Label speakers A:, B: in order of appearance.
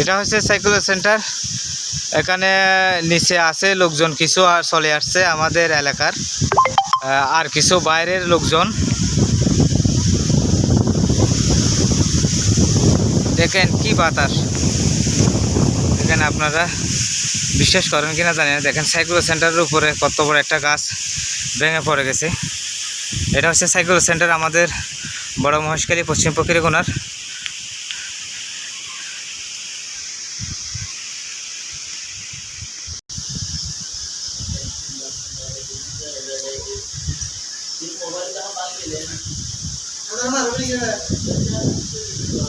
A: এটা হচ্ছে cycle centre. এখানে নিচে আছে লোকজন কিছু আর চলে আসছে আমাদের এলাকার। আর কিছু বাইরের লোকজন। দেখেন কি বাতাস। এখানে আপনারা বিশ্বাস করেন কিনা জানি না। দেখেন সাইকেল সেন্টারের উপরে কত বড় একটা গাছ ভেঙে পড়ে গেছে। এটা হচ্ছে সাইকেল সেন্টার আমাদের বড় মহেশখালী পশ্চিম Ini mobil kita panggil लेना अगर हमारा beli ya.